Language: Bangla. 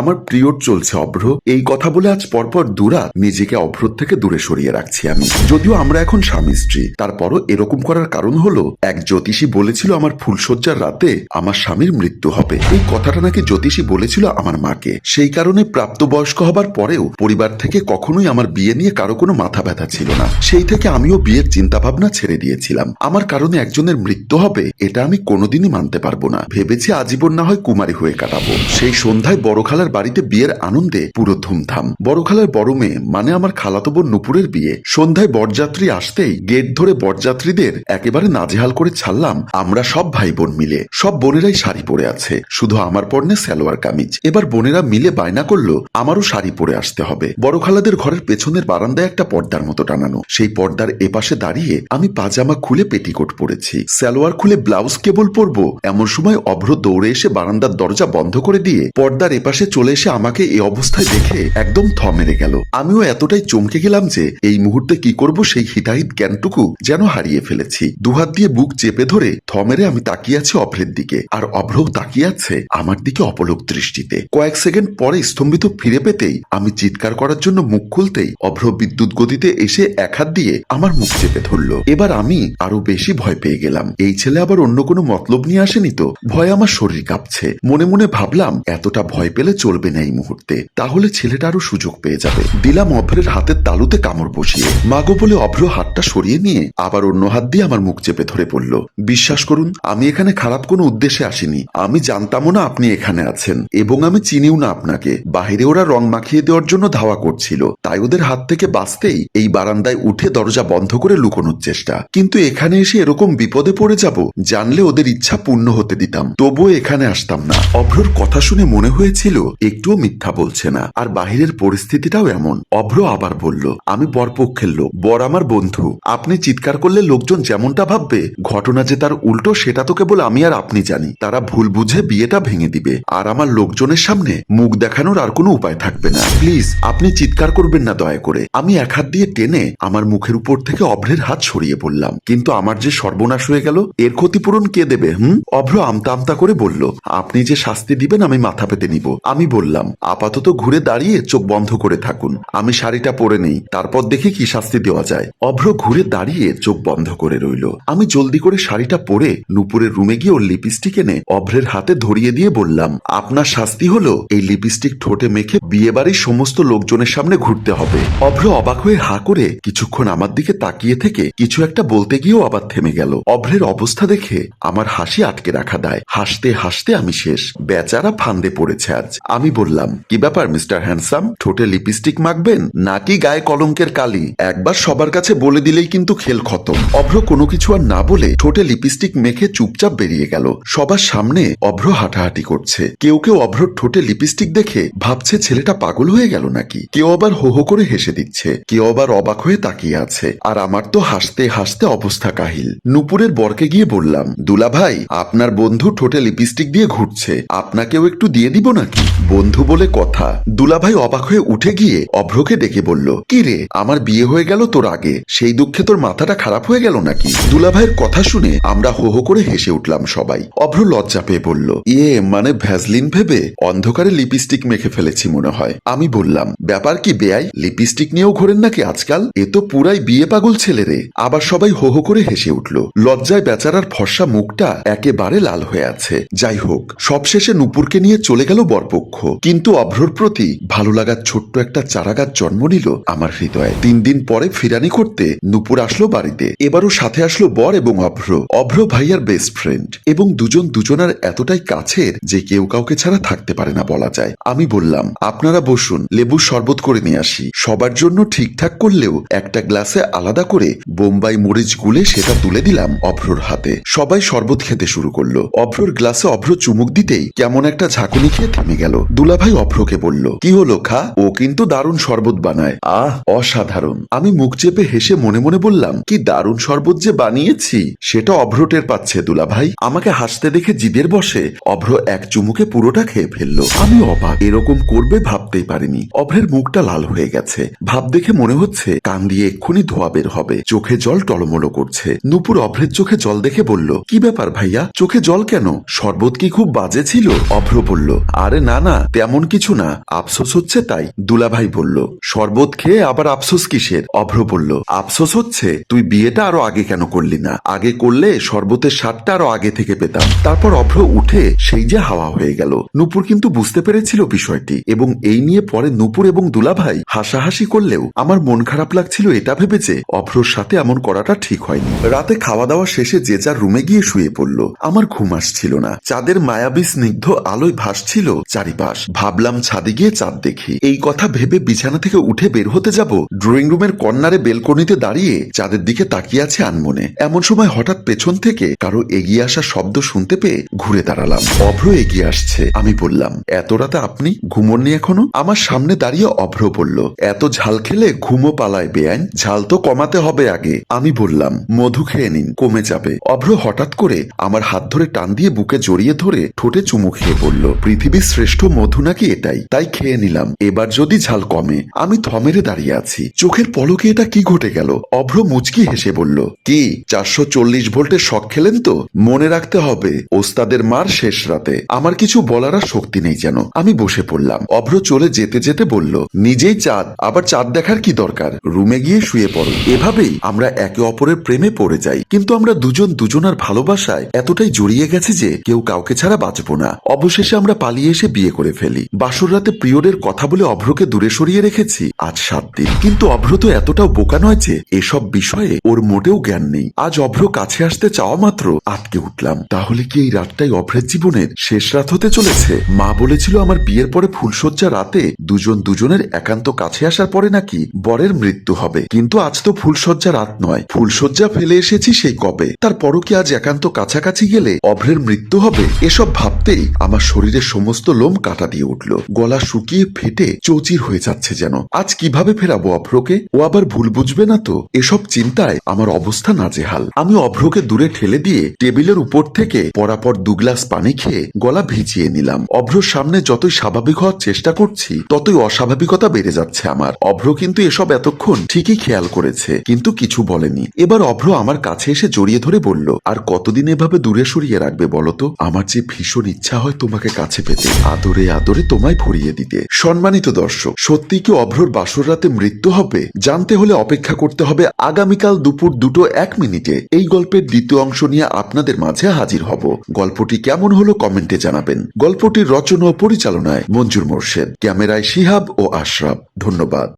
আমার পিরিয়ড চলছে, অভ্র। এই কথা বলে আজ পরপর দুরাত নিজেকে অভ্রত থেকে দূরে সরিয়ে রাখছি আমি। যদিও আমরা এখন স্বামী স্ত্রী, তারপরও এরকম করার কারণ হলো, এক জ্যোতিষী বলেছিল আমার ফুলশয্যার রাতে আমার স্বামীর মৃত্যু হবে। এই কথাটা নাকি জ্যোতিষী বলেছিল আমার মাকে। সেই কারণে প্রাপ্তবয়স্ক হবার পরেও পরিবার থেকে কখনোই আমার বিয়ে নিয়ে কারও কোনো মাথা ব্যথা ছিল না। সেই থেকে আমিও বিয়ের চিন্তা ভাবনা ছেড়ে দিয়েছিলাম। আমার কারণে একজনের মৃত্যু হবে, এটা আমি কোনোদিনই মানতে পারব না। ভেবেছি আজীবন না হয় কুমারী হয়ে কাটাবো। সেই সন্ধ্যায় বড় খালার বাড়িতে বিয়ের আনন্দে পুরো ধুমধাম। বড় খালার বড় মেয়ে মানে আমার খালাতো বোন নুপুরের বিয়ে। সন্ধ্যায় বরযাত্রী আসতেই গেট ধরে বরযাত্রীদের একেবারে নাজেহাল করে ছাড়লাম আমরা সব ভাই বোন মিলে। সব বোনেরাই শাড়ি পরে আছে, শুধু আমার পরনে সালোয়ার কামিজ। এবার বোনেরা মিলে বায়না করল, আমারও শাড়ি পরে আসতে হবে। বড় খালাদের ঘরের পেছনের বারান্দায় একটা পর্দার মতো টানানো। সেই পর্দার এপাশে দাঁড়িয়ে আমি পাজামা খুলে পেটিকোট পরেছি। সালোয়ার খুলে ব্লাউজ কেবল পরবো, এমন সময় অভ্র দৌড়ে এসে বারান্দার দরজা বন্ধ করে দিয়ে পর্দার এপাশে চলে এসে আমাকে এই অবস্থায় দেখে একদম থ মেরে গেল। আমিও এতটাই চমকে গেলাম যে এই মুহূর্তে কি করব সেই হিতাহিত জ্ঞানটুকু যেন হারিয়ে ফেলেছি। দুহাত দিয়ে বুক চেপে ধরে থ মেরে আমি তাকিয়ে আছি অভ্রের দিকে, আর অভ্রও তাকিয়ে আছে আমার দিকে অপলক দৃষ্টিতে। কয়েক সেকেন্ড পরে স্তম্ভিত ফিরে পেতেই আমি চিৎকার করার জন্য মুখ খুলতেই অভ্র বিদ্যুৎ গতিতে এসে এক হাত দিয়ে আমার মুখ চেপে ধরলো। এবার আমি আরও বেশি ভয় পেয়ে গেলাম। এই ছেলে আবার অন্য কোনো মতলব নিয়ে আসেনি তো? ভয় আমার শরীর কাঁপছে। মনে মনে ভাবলাম, এতটা ভয় পেলে চলবে না এই মুহূর্তে। তাহলে ছেলেটা আরও সুযোগ পেয়ে যাবে। দিলাম অভ্রের হাতের তালুতে কামড় বসিয়ে। মাগো বলে অভ্র হাতটা সরিয়ে নিয়ে আবার অন্য হাত দিয়ে আমার মুখ চেপে ধরে পড়ল বিশ্বাস করুন, আমি এখানে খারাপ কোনো উদ্দেশ্যে আসিনি। আমি জানতামও না আপনি এখানে আছেন। এবং আমি চিনিও না আপনাকে। বাহিরে ওরা রং মাখিয়ে দেওয়ার জন্য ধাওয়া করছিল। তাই ওদের হাত থেকে বাঁচতেই এই বারান্দায় উঠে দরজা বন্ধ করে লুকোনোর চেষ্টা। কিন্তু এখানে এসে এরকম বিপদে পড়ে যাব, জানলে ওদের ইচ্ছা পূর্ণ হতে দিতাম। তবুও এখানে আসতাম না। অভ্রর কথা শুনে মনে হয়েছিল একটুও মিথ্যা বলছে না। আর বাহিরের পরিস্থিতিটাও এমন। অভ্র আবার বলল, আমি বরপক্ষের লোক। বর আমার বন্ধু। আপনি চিৎকার করলে লোকজন যেমনটা ভাববে, ঘটনা যে তার উল্টো সেটা তো কেবল আমি আর আপনি জানি। তারা ভুল বুঝে বিয়েটা ভেঙে দিবে। আর আমার লোকজনের সামনে মুখ দেখানোর আর কোনো উপায় থাকবে না। প্লিজ, আপনি চিৎকার করবেন না দয়া করে। আমি এক হাত দিয়ে টেনে আমার মুখের উপর থেকে অভ্রের হাত সরিয়ে পড়লাম। কিন্তু আমার যে সর্বনাশ হয়ে গেল, এর ক্ষতিপূরণ কে দেবে, হুম? অভ্র আমতা আমতা করে বলল, আপনি যে শাস্তি দিবেন, আমি মাথা পেতে নিব। আমি বললাম, আপাতত ঘুরে দাঁড়িয়ে চোখ বন্ধ করে থাকুন। আমি শাড়িটা পরে নেই, তারপর দেখি কি শাস্তি দেওয়া যায়। অভ্র ঘুরে দাঁড়িয়ে চোখ বন্ধ করে রইল। আমি জলদি করে শাড়িটা পরে নুপুরের রুমে গিয়ে ওর লিপস্টিক এনে অভ্রের হাতে ধরিয়ে দিয়ে বললাম, আপনার শাস্তি হলো এই লিপস্টিক ঠোঁটে মেখে বিয়ে বাড়ির সমস্ত লোকজনের সামনে ঘুরতে হবে। অভ্র অবাক হয়ে হা করে কিছুক্ষণ আমার দিকে তাকিয়ে থেকে কিছু একটা বলতে গিয়েও আবার থেমে গেল। অভ্রের অবস্থা দেখে আমার হাসি আটকে রাখা দেয়। হাসতে হাসতে আমি শেষ। বেচারা ফান্দে পড়েছে আজ। আমি বললাম, কি ব্যাপার, মিস্টার হ্যান্ডসাম? ঠোঁটে লিপস্টিক মাখবেন? নাকি গায়ে কলঙ্কের কালি? একবার সবার কাছে বলে দিলেই কিন্তু খেল খতম। অভ্র কোনো কিছু আর না বলে ঠোঁটে লিপস্টিক মেখে চুপচাপ বেরিয়ে গেল। সবার সামনে অভ্র হাঁটাহাঁটি করছে। কেউ কেউ অভ্রর ঠোঁটে লিপস্টিক দেখে ভাবছে, ছেলেটা পাগল হয়ে গেল নাকি? কেউ আবার হো হো করে হেসে দিচ্ছে। কেউ আবার অবাক হয়ে তাকিয়ে আছে। আর আমার তো হাসতে হাসতে অবস্থা কাহিল। নুপুরের বরকে গিয়ে বললাম দুলা ভাই আপনার বন্ধু ঠোঁটে লিপস্টিক দিয়ে ঘুরছে। আপনাকেও একটু দিয়ে দিব নাকি? বন্ধু বলে কথা। দুলাভাই অবাক হয়ে উঠে গিয়ে অভ্রকে ডেকে বলল, কি রে, আমার বিয়ে হয়ে গেল তোর আগে? সেই দুঃখে তোর মাথাটা খারাপ হয়ে গেল নাকি? দুলাভাইয়ের কথা শুনে আমরা হো হো করে হেসে উঠলাম সবাই। অভ্র লজ্জা পেয়ে বলল ইয়ে মানে ভ্যাজলিন ভেবে অন্ধকারে লিপস্টিক মেখে ফেলেছি মনে হয়। আমি বললাম, ব্যাপার কি বেয়াই? লিপস্টিক নিয়েও ঘোরেন নাকি আজকাল? এ তো পুরাই বিয়ে পাগল ছেলে রে। আবার সবাই হো হো করে হেসে উঠল, লজ্জায় বেচারার ফর্সা মুখটা একেবারে লাল হয়ে আছে। যাই হোক, সবশেষে নুপুরকে নিয়ে চলে গেল বরপক্ষ। কিন্তু অভ্রর প্রতি ভালো লাগার ছোট্ট একটা চারাগাছ জন্ম নিল আমার হৃদয়ে। তিন দিন পরে ফিরানি করতে নুপুর আসলো বাড়িতে। এবারও সাথে আসলো বর এবং অভ্র। অভ্র ভাইয়ার বেস্ট ফ্রেন্ড এবং দুজন দুজনার এতটাই কাছের যে কেউ কাউকে ছাড়া থাকতে পারে না বলা যায়। আমি বললাম, আপনারা বসুন লেবুর শরবত করে নিয়ে আসি। সবার জন্য ঠিকঠাক করলেও একটা গ্লাসে আলাদা করে বোম্বাই মরিচ গুলে সেটা তুলে দিলাম অভ্রর হাতে। সবাই শরবত খেতে শুরু করল। অভ্রর গ্লাসে অভ্র চুমুক দিতেই কেমন একটা ঝাঁকুনি খেয়ে থেমে গেল। দুলাভাই অভ্রকে বলল, কি হলো, খা? ও কিন্তু দারুণ শরবত বানায়। আহ, অসাধারণ। আমি মুখ চেপে হেসে মনে মনে বললাম, কি দারুণ শরবত যে বানিয়েছি? সেটা অভ্রটের পাচ্ছে দুলাভাই। আমাকে হাসতে দেখে জিদের বসে অভ্র এক চুমুকে পুরোটা খেয়ে ফেলল। আমি অবাক, এরকম করবে ভাবতেই পারিনি। অভ্রের মুখটা লাল হয়ে গেছে। ভাব দেখে মনে হচ্ছে, কান দিয়ে এক্ষুনি ধোয়া বের হবে। চোখে জল টলমলো করছে। নুপুর অভ্রের চোখে জল দেখে বলল, কি ব্যাপার ভাইয়া? চোখে জল কেন? শরবত কি খুব বাজে ছিল? অভ্র বলল, আরে না না, তেমন কিছু না। আফসোস হচ্ছে তাই, দুলাভাই বলল। শরবত খেয়ে আবার আফসোস কিসের? অভ্র বলল, আফসোস হচ্ছে, তুই বিয়েটা আরও আগে কেন করলি না? আগে করলে শরবতের স্বাদটা আরও আগে থেকে পেতাম। তারপর অভ্র উঠে সেই যে হাওয়া হয়ে গেল। নূপুর কিন্তু বুঝতে পেরেছিল বিষয়টি এবং এই নিয়ে পরে নূপুর এবং দুলাভাই হাসাহাসি করলেও আমার মন খারাপ লাগছিল এটা ভেবে যে অভ্রর সাথে এমন করাটা ঠিক হয়নি। রাতে খাওয়া দাওয়া শেষে যে যার রুমে গিয়ে শুয়ে পড়ল। আমার ঘুম আসছিল না। চাঁদের মায়াবী স্নিগ্ধ আলোয় ভাসছিল চারিপাশ ভাবলাম ছাদে গিয়ে চাঁদ দেখি। এই কথা ভেবে বিছানা থেকে উঠে বের হতে যাব ড্রয়িং রুমের কর্নারে বেলকনিতে দাঁড়িয়ে চাঁদের দিকে তাকিয়ে আছে আনমনে। এমন সময় হঠাৎ পেছন থেকে কারও এগিয়ে আসার শব্দ শুনতে পেয়ে ঘুরে দাঁড়ালাম। অভ্র এগিয়ে আসছে। আমি বললাম, এত রাতে আপনি ঘুমননি এখনও? আমার সামনে দাঁড়িয়ে অভ্র বলল, এত ঝাল খেলে ঘুমো পালায় বেআইন, ঝাল তো কমাতে হবে আগে। আমি বললাম, মধু খেয়ে নিন, কমে যাবে। অভ্র হঠাৎ করে আমার হাত ধরে টান দিয়ে বুকে জড়িয়ে ধরে ঠোঁটে চুমু খেয়ে বলল, পৃথিবীর শ্রেষ্ঠ মধু নাকি এটাই? তাই খেয়ে নিলাম। এবার যদি ঝাল কমে, আমি থমেরে দাঁড়িয়ে আছি। চোখের পলকে এটা কি ঘটে গেল? অভ্র মুচকি হেসে বলল, কি, চারশো চল্লিশ ভোল্টের শখ খেলেন তো? মনে রাখতে হবে, ওস্তাদের মার শেষ রাতে। আমার কিছু বলার আর শক্তি নেই যেন। আমি বসে পড়লাম। অভ্র চলে যেতে যেতে বলল, নিজেই চাঁদ, আবার চাঁদ দেখার কি দরকার? রুমে গিয়ে শুয়ে পড়ো। এভাবেই আমরা একে অপরের প্রেমে পড়ে যাই। কিন্তু আমরা দুজন দুজনার ভালোবাসায় এতটাই জড়িয়ে গেছে যে কেউ কাউকে ছাড়া বাঁচবো না। অবশেষে আমরা পালিয়ে এসে বিয়ে করে ফেলি। বাসর রাতে প্রিয়ডের কথা বলে অভ্রকে দূরে সরিয়ে রেখেছি। আজ সাত দিন। কিন্তু অভ্র তো এতটাও বোকা নয় যে এসব বিষয়ে ওর মোটেও জ্ঞান নেই। আজ অভ্র কাছে আসতে চাওয়া মাত্র আটকে উঠলাম। তাহলে কি এই রাতটাই অভ্রের জীবনের শেষ রাত হতে চলেছে? মা বলেছিল আমার বিয়ের পরে ফুলশয্যা রাতে দুজন দুজনের একান্ত কাছে আসার পরে নাকি বরের মৃত্যু হবে। কিন্তু আজ তো ফুলশয্যা রাত নয়। ফুলশয্যা ফেলে এসেছি সেই কবে? তারপরও কি আজ একান্ত কাছাকাছি গেলে অভ্রের মৃত্যু হবে? এসব ভাবতেই আমার শরীরের সমস্ত লোম কাটা দিয়ে উঠল। গলা শুকিয়ে ফেটে চৌচির হয়ে যাচ্ছে যেন। আজ কীভাবে ফেরাবো অভ্রকে? ও আবার ভুল বুঝবে না তো? এসব চিন্তায় আমার অবস্থা নাজেহাল। আমি অভ্রকে দূরে ঠেলে দিয়ে টেবিলের উপর থেকে পরাপর দু গ্লাস পানি খেয়ে গলা ভিজিয়ে নিলাম। অভ্রর সামনে যতই স্বাভাবিক হওয়ার চেষ্টা করছি, ততই অস্বাভাবিকতা বেড়ে যাচ্ছে আমার। অভ্র কিন্তু এসব এতক্ষণ ঠিকই খেয়াল করেছে, কিন্তু কিছু বলেনি। এবার অভ্র আমার কাছে এসে জড়িয়ে ধরে বলল, আর কতদিন এভাবে দূরে সরিয়ে রাখবে বলতো আমার যে ভীষণ ইচ্ছা হয় তোমাকে কাছে পেতে। আদরে আদরে তোমায় ভরিয়ে দিতে। সম্মানিত দর্শক সত্যি কি অভ্রর বাসর রাতে মৃত্যু হবে? জানতে হলে অপেক্ষা করতে হবে আগামীকাল দুপুর দুটো এক মিনিটে। এই গল্পের দ্বিতীয় অংশ নিয়ে আপনাদের মাঝে হাজির হব। গল্পটি কেমন হলো কমেন্টে জানাবেন। গল্পটির রচনা ও পরিচালনায় মঞ্জুর মোর্শেদ। ক্যামেরায় শিহাব ও আশরাফ। ধন্যবাদ।